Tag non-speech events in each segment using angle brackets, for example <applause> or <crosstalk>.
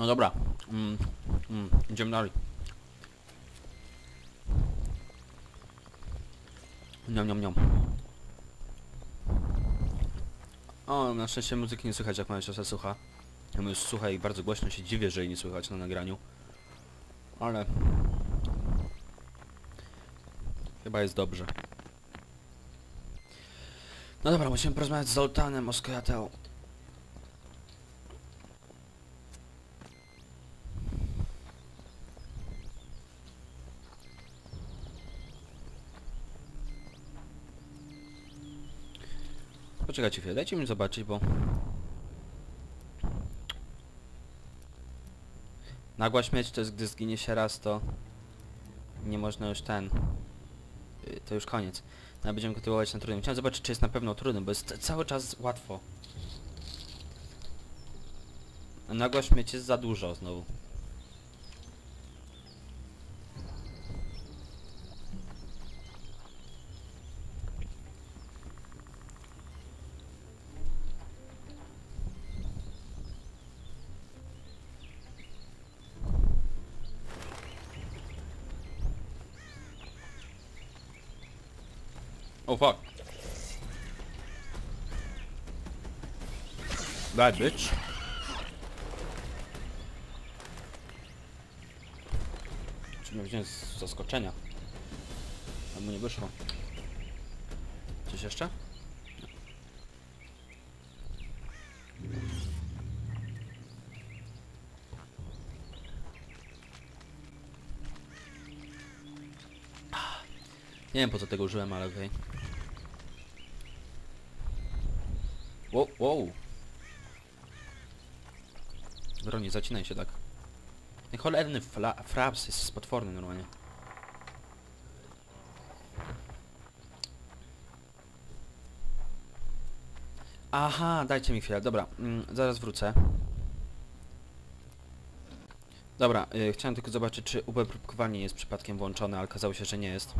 No dobra. Mm, mm, idziemy dalej. Niam, niam, niam. O, na szczęście muzyki nie słychać, jak moja siostra słucha. Ja już słucha i bardzo głośno się dziwię, że jej nie słychać na nagraniu. Ale... Chyba jest dobrze. No dobra, musimy porozmawiać z Zoltanem o Skojatel. Poczekajcie chwilę, dajcie mi zobaczyć, bo... Nagła śmierć to jest, gdy zginie się raz, to... Nie można już ten... y, To już koniec. No, będziemy kontynuować na trudnym. Chciałem zobaczyć, czy jest na pewno trudny, bo jest ca- cały czas łatwo. Nagła śmierć jest za dużo znowu. Oh fuck. Bad bitch. Czy mnie wziąć z zaskoczenia? A mu nie wyszło. Coś jeszcze? Nie. Wiem po co tego użyłem, ale okej. Wow, wow. Bro, nie zacinaj się tak. Cholerny fraps jest potworny normalnie. Aha, dajcie mi chwilę, dobra, mm, zaraz wrócę. Dobra, y, chciałem tylko zobaczyć, czy UB próbkowanie jest przypadkiem włączone, ale okazało się, że nie jest.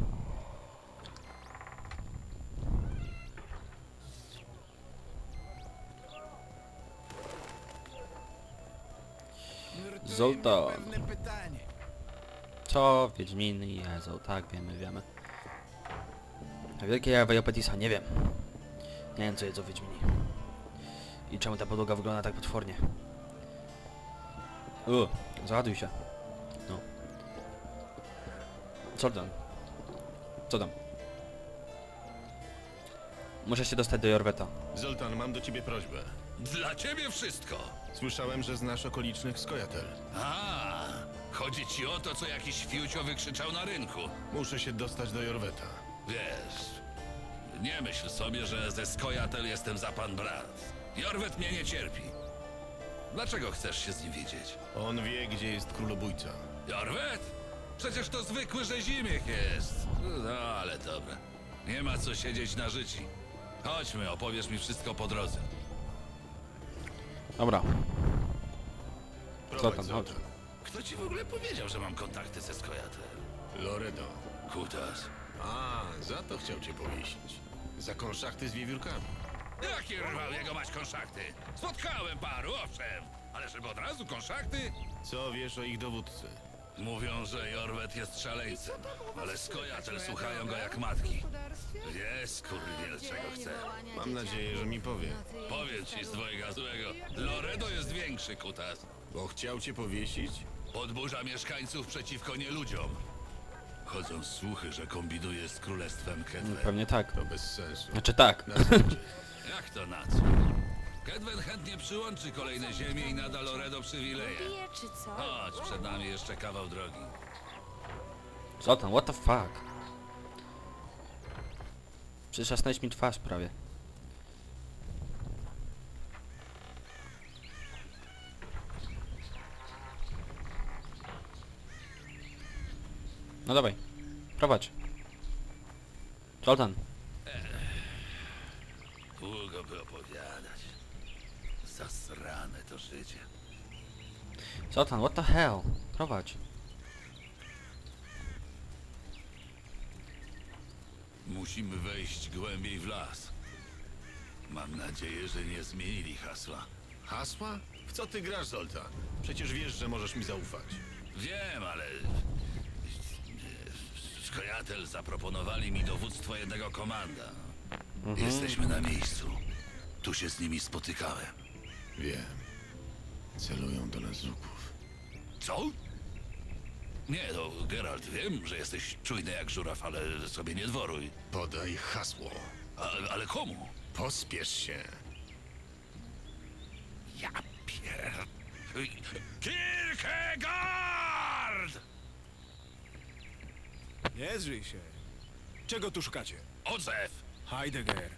Zoltan. Co? Wiedźminy, Jezu, tak, wiemy, wiemy. A wielkie jawa Jopetisa, nie wiem. Nie wiem, co jedzą Wiedźmini. I czemu ta podłoga wygląda tak potwornie. U, załaduj się. No. Co tam? Co tam? Muszę się dostać do Jorweta. Zoltan, mam do ciebie prośbę. Dla ciebie wszystko. Słyszałem, że znasz okolicznych skojatel. A, chodzi ci o to, co jakiś fiucio wykrzyczał na rynku. Muszę się dostać do Jorweta. Wiesz, nie myśl sobie, że ze Skojatel jestem za pan brat. Jorwet mnie nie cierpi. Dlaczego chcesz się z nim widzieć? On wie, gdzie jest królobójca. Jorwet? Przecież to zwykły rzezimiech jest. No, ale dobra. Nie ma co siedzieć na życi. Chodźmy, opowiesz mi wszystko po drodze. Dobra, Prowadź, tam, Zoltan. Kto ci w ogóle powiedział, że mam kontakty ze Skojatel? Loredo. Kutas. A, za to chciał cię powiesić. Za konszachty z wiewiórkami. Jaki rwał jego mać konszachty? Spotkałem paru, owszem, ale żeby od razu konszachty? Co wiesz o ich dowódcy? Mówią, że Jorwet jest szaleńcem, ale skojatel słuchają go jak matki. Wie, skurwiel, czego chce. Mam nadzieję, że mi powie. Powiem ci z dwojga złego, Loredo jest większy, kutas. Bo chciał cię powiesić? Podburza mieszkańców przeciwko nieludziom. Chodzą słuchy, że kombinuje z królestwem Kedwen. pewnie tak. To bez sensu. Znaczy tak. <laughs> Jak to na co? Kedwen chętnie przyłączy kolejne ziemie i nada Loredo przywileje. Bije czy co? Chodź, przed nami jeszcze kawał drogi. Zoltan, what the fuck? Przyczasnąłeś mi twarz prawie. No dawaj, prowadź. Zoltan, Długo by opowiadać. Zasrane to życie. Zoltan, what the hell? Prowadź. Musimy wejść głębiej w las. Mam nadzieję, że nie zmienili hasła. Hasła? W co ty grasz, Zolta? Przecież wiesz, że możesz mi zaufać. Wiem, ale... Skojatel zaproponowali mi dowództwo jednego komanda. Jesteśmy na miejscu. Tu się z nimi spotykałem. Wiem. Celują do łuków. Co? Nie, no, Geralt, wiem, że jesteś czujny jak żuraw, ale sobie nie dworuj. Podaj hasło. A, ale komu? Pospiesz się. Ja pier... Kierkegaard! Nie zrzyj się. Czego tu szukacie? Odzew! Heidegger.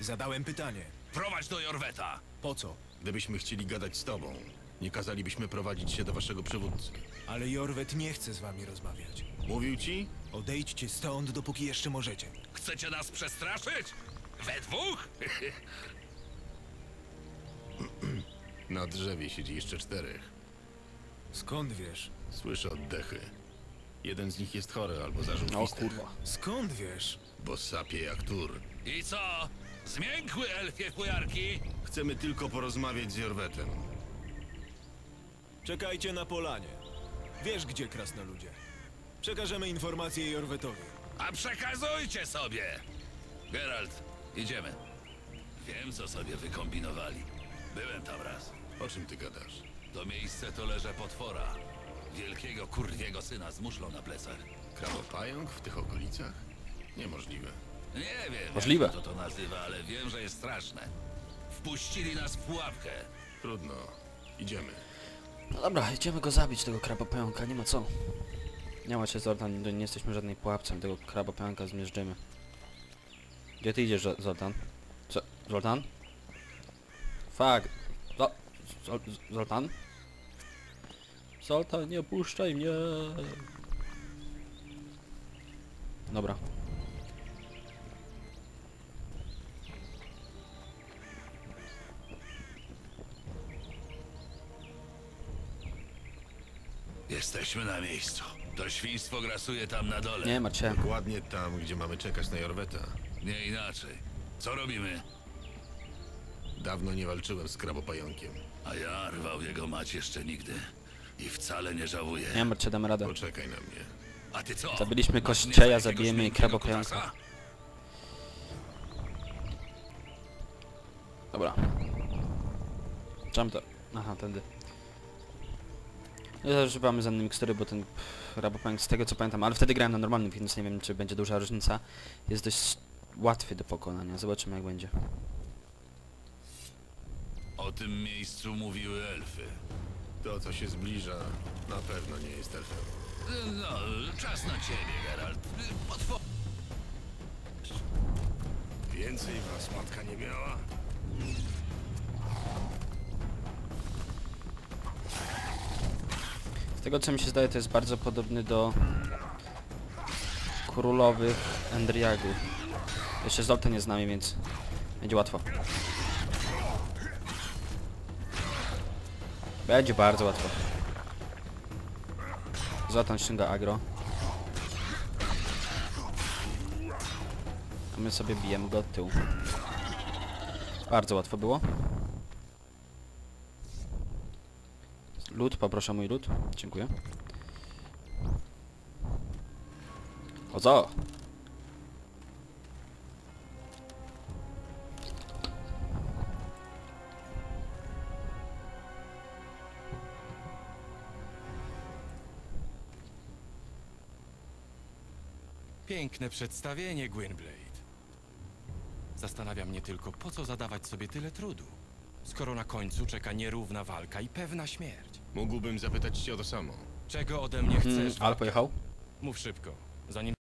Zadałem pytanie. Prowadź do Jorweta! Po co? Gdybyśmy chcieli gadać z tobą, nie kazalibyśmy prowadzić się do waszego przywódcy. Ale Jorwet nie chce z wami rozmawiać. Mówił ci? Odejdźcie stąd, dopóki jeszcze możecie. Chcecie nas przestraszyć? We dwóch? <clears throat> Na drzewie siedzi jeszcze czterech. Skąd wiesz? Słyszę oddechy. Jeden z nich jest chory albo O zażółwisty. kurwa. Skąd wiesz? Bo sapie jak tur. I co? Zmiękły elfie fujarki? Chcemy tylko porozmawiać z Jorwetem. Czekajcie na polanie. Wiesz gdzie, krasnoludzie. Przekażemy informację Jorwetowi. A przekazujcie sobie! Geralt, idziemy. Wiem, co sobie wykombinowali. Byłem tam raz. O czym ty gadasz? To miejsce to leże potwora. Wielkiego kurwiego syna z muszlą na plecach. Krabopająk w tych okolicach? Niemożliwe. Nie wiem, Możliwe. jak to to nazywa, ale wiem, że jest straszne. Wpuścili nas w pułapkę. Trudno. Idziemy. No dobra, idziemy go zabić, tego krabopająka, nie ma co. Nie ma się Zoltan, nie jesteśmy żadnej pułapce, tego krabopająka zmierzymy. Gdzie ty idziesz, Zo- Zoltan? Co? Zoltan? Fuck. Zo Zol Zoltan? Zoltan, nie opuszczaj mnie! Dobra. Jesteśmy na miejscu. To świństwo grasuje tam na dole. Nie ma cię. Dokładnie tam, gdzie mamy czekać na Jorweta. Nie inaczej. Co robimy? Dawno nie walczyłem z krabopająkiem. A ja rwał jego mać jeszcze nigdy. I wcale nie żałuję. Nie ma cię, damy radę. Poczekaj na mnie. A ty co? Zabiliśmy Kościeja, zabijemy krabopająka. Dobra. Czemu to? Aha, tędy. Ja używamy za mikstury, bo ten rabopęk z tego co pamiętam, ale wtedy grałem na normalnym, więc nie wiem czy będzie duża różnica. Jest dość łatwy do pokonania, zobaczymy jak będzie. O tym miejscu mówiły elfy. To, co się zbliża, na pewno nie jest elfem. No, czas na ciebie, Geralt. Potwo... Więcej was matka nie miała? Z tego co mi się zdaje to jest bardzo podobny do królowych Endriagu. Jeszcze Zoltan jest z nami, więc będzie łatwo. Będzie bardzo łatwo. Zoltan ściąga agro. A my sobie bijemy go od tyłu. Bardzo łatwo było. Lód, poproszę mój lód. Dziękuję. O co? Piękne przedstawienie, Gwynblade. Zastanawia mnie tylko, po co zadawać sobie tyle trudu, skoro na końcu czeka nierówna walka i pewna śmierć. Mógłbym zapytać cię o to samo. Czego ode mnie chcesz? Hmm, ale pojechał? Mów szybko, zanim